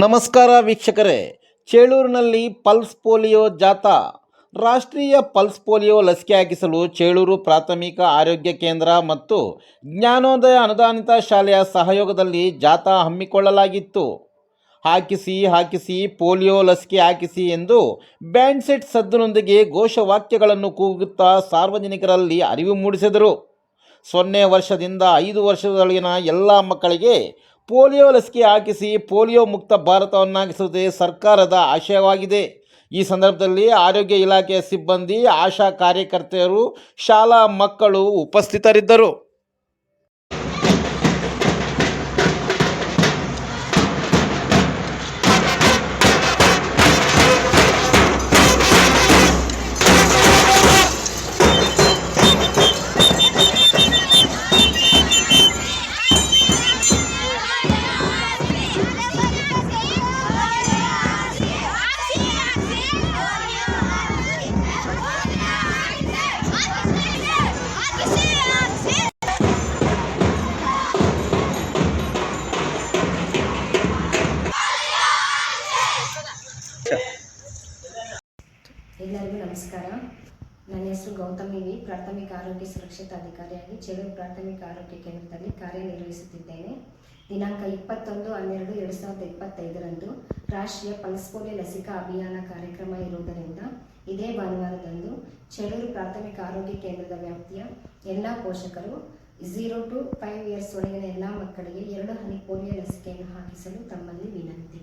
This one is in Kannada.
ನಮಸ್ಕಾರ ವೀಕ್ಷಕರೇ. ಚೇಳೂರಿನಲ್ಲಿ ಪಲ್ಸ್ ಪೋಲಿಯೋ ಜಾಥಾ. ರಾಷ್ಟ್ರೀಯ ಪಲ್ಸ್ ಪೋಲಿಯೋ ಲಸಿಕೆ ಹಾಕಿಸಲು ಚೇಳೂರು ಪ್ರಾಥಮಿಕ ಆರೋಗ್ಯ ಕೇಂದ್ರ ಮತ್ತು ಜ್ಞಾನೋದಯ ಅನುದಾನಿತ ಶಾಲೆಯ ಸಹಯೋಗದಲ್ಲಿ ಜಾಥಾ ಹಮ್ಮಿಕೊಳ್ಳಲಾಗಿತ್ತು. ಹಾಕಿಸಿ ಹಾಕಿಸಿ, ಪೋಲಿಯೋ ಲಸಿಕೆ ಹಾಕಿಸಿ ಎಂದು ಬ್ಯಾಂಡ್ ಸೆಟ್ ಸದ್ದಿನೊಂದಿಗೆ ಘೋಷವಾಕ್ಯಗಳನ್ನು ಕೂಗುತ್ತಾ ಸಾರ್ವಜನಿಕರಲ್ಲಿ ಅರಿವು ಮೂಡಿಸಿದರು. ಸೊನ್ನೆ ವರ್ಷದಿಂದ ಐದು ವರ್ಷದೊಳಗಿನ ಎಲ್ಲ ಮಕ್ಕಳಿಗೆ ಪೋಲಿಯೋ ಲಸಿಕೆ ಹಾಕಿಸಿ ಪೋಲಿಯೋ ಮುಕ್ತ ಭಾರತವನ್ನಾಗಿಸುವುದೇ ಸರ್ಕಾರದ ಆಶಯವಾಗಿದೆ. ಈ ಸಂದರ್ಭದಲ್ಲಿ ಆರೋಗ್ಯ ಇಲಾಖೆಯ ಸಿಬ್ಬಂದಿ, ಆಶಾ ಕಾರ್ಯಕರ್ತೆಯರು, ಶಾಲಾ ಮಕ್ಕಳು ಉಪಸ್ಥಿತರಿದ್ದರು. ಎಲ್ಲರಿಗೂ ನಮಸ್ಕಾರ. ನನ್ನ ಹೆಸರು ಗೌತಮಿ. ವಿ ಪ್ರಾಥಮಿಕ ಆರೋಗ್ಯ ಸುರಕ್ಷತಾ ಅಧಿಕಾರಿಯಾಗಿ ಚೆಲೂರು ಪ್ರಾಥಮಿಕ ಆರೋಗ್ಯ ಕೇಂದ್ರದಲ್ಲಿ ಕಾರ್ಯನಿರ್ವಹಿಸುತ್ತಿದ್ದೇನೆ. ದಿನಾಂಕ ಇಪ್ಪತ್ತೊಂದು ಹನ್ನೆರಡು ಎರಡು ಸಾವಿರದ ಇಪ್ಪತ್ತೈದರಂದು ರಾಷ್ಟ್ರೀಯ ಪಲ್ಸ್ ಪೋಲಿಯೋ ಲಸಿಕಾ ಅಭಿಯಾನ ಕಾರ್ಯಕ್ರಮ ಇರುವುದರಿಂದ ಇದೇ ಭಾನುವಾರದಂದು ಚೆಳೂರು ಪ್ರಾಥಮಿಕ ಆರೋಗ್ಯ ಕೇಂದ್ರದ ವ್ಯಾಪ್ತಿಯ ಎಲ್ಲ ಪೋಷಕರು ಝೀರೋ ಟು ಫೈವ್ ಇಯರ್ಸ್ ಒಳಗಿನ ಎಲ್ಲ ಮಕ್ಕಳಿಗೆ ಎರಡು ಹನಿ ಪೋಲಿಯೋ ಲಸಿಕೆಯನ್ನು ಹಾಕಿಸಲು ತಮ್ಮಲ್ಲಿ ವಿನಂತಿ.